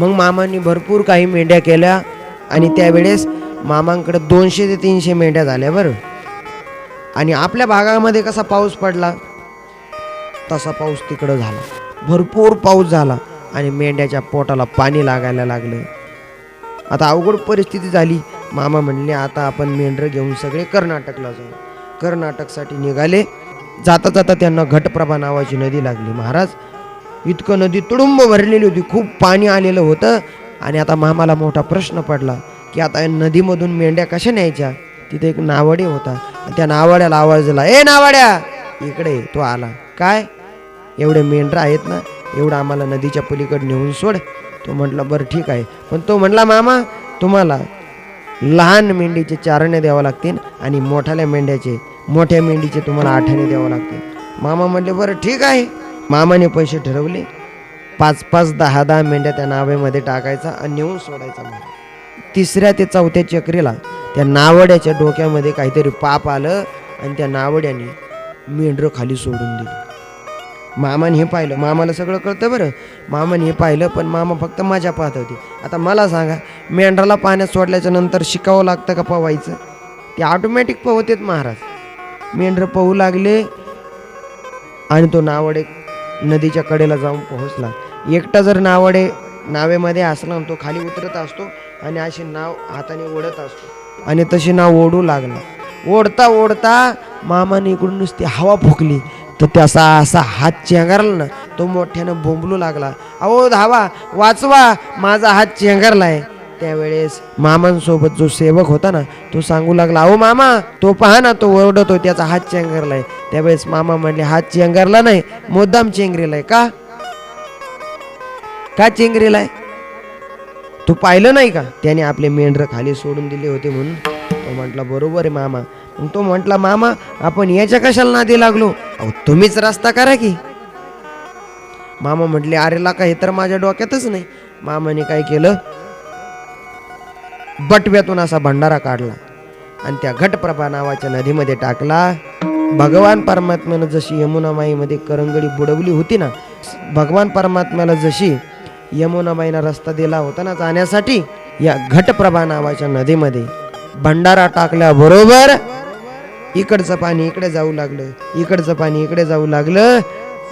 मग मामांनी भरपूर काही मेंढ्या केल्या आणि त्यावेळेस मामांकडे दोनशे ते तीनशे मेंढ्या झाल्या बरं. आणि आपल्या भागामध्ये कसा पाऊस पडला? तसा पाऊस तिकडं झाला. भरपूर पाऊस झाला आणि मेंढ्याच्या पोटाला पाणी लागायला लागलं. आता अवघड परिस्थिती झाली. मामा म्हणले आता आपण मेंढरं घेऊन सगळे कर्नाटकला जाऊ. कर्नाटकसाठी निघाले. जाता जाता त्यांना घटप्रभा नावाची नदी लागली. महाराज इतकं नदी तुडुंब भरलेली होती. खूप पाणी आलेलं होतं. आणि आता मामाला मोठा प्रश्न पडला की आता या नदीमधून मेंढ्या कशा न्यायच्या? तिथे एक नावडे होता. त्या नावाड्याला आवाज दिला ए नावाड्या! इकडे तो आला. काय? एवढे मेंढरा आहेत ना? एवढं आम्हाला नदीच्या पलीकडे नेऊन सोड. तो म्हटला बरं ठीक आहे. पण तो म्हटला मामा तुम्हाला लहान मेंढीचे चारणे द्यावं लागतील आणि मोठ्याल्या मेंढ्याचे मोठ्या मेंढीचे तुम्हाला आठणे द्यावं लागतील. मामा म्हटले बरं ठीक आहे. मामाने पैसे ठरवले. पाच पाच दहा दहा मेंढ्या त्या नावेमध्ये टाकायचा आणि नेऊन सोडायचा मला तिसऱ्या ते चौथ्या चक्रीला त्या नावड्याच्या डोक्यामध्ये काहीतरी पाप आलं आणि त्या नावड्याने मेंढरं खाली सोडून दिली. मामाने हे पाहिलं. मामाला सगळं कळतं बरं. मामाने हे पाहिलं पण मामा फक्त मजा पाहत होती. आता मला सांगा मेंढराला पाण्यात सोडल्याच्या नंतर शिकावं लागतं का पवायचं? ते ऑटोमॅटिक पवतेत महाराज. मेंढरं पवू लागले आणि तो नावड एक नदीच्या कडेला जाऊन पोहोचला. एकटा जर नावडे नावेमध्ये असला तो खाली उतरत असतो आणि अशी नाव हाताने ओढत असतो. आणि तशी नाव ओढू लागला. ओढता ओढता मामाने इकडून नुसती हवा फुकली. तर त्याचा असा हात चेंगारला ना तो मोठ्यानं बोंबलू लागला. अहो धावा वाचवा माझा हात चेंगारलाय. त्यावेळेस मामांसोबत जो सेवक होता ना तो सांगू लागला अहो मामा तो पहा ना तो ओरडतो त्याचा हात चेंगरलाय. त्यावेळेस मामा म्हणले हात चेंगरला नाही मुद्दाम चेंगरीलाय का? का चेंगरीलाय? तू पाहिलं नाही का? त्याने आपले मेंढर खाली सोडून दिले होते म्हणून. तो म्हटला बरोबर आहे मामा. मग तो म्हटला मामा आपण याच्या कशाला नादी लागलो? अहो तुम्हीच रस्ता करा की. मामा म्हटले अरे लाका हे तर माझ्या डोक्यातच नाही. मामाने काय केलं बटव्यातून असा भंडारा काढला आणि त्या घटप्रभा नावाच्या नदीमध्ये टाकला. भगवान परमात्म्यानं जशी यमुनामाईमध्ये करंगडी बुडवली होती ना भगवान परमात्म्याला जशी यमुनामाईनं रस्ता दिला होता ना जाण्यासाठी या घटप्रभा नावाच्या नदीमध्ये भंडारा टाकल्याबरोबर इकडचं पाणी इकडे जाऊ लागलं इकडचं पाणी इकडे जाऊ लागलं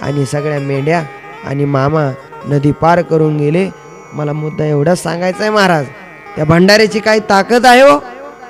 आणि सगळ्या मेंढ्या आणि मामा नदी पार करून गेले. मला मुद्दा एवढाच सांगायचा आहे महाराज त्या भंडाऱ्याची काही ताकद आहे हो.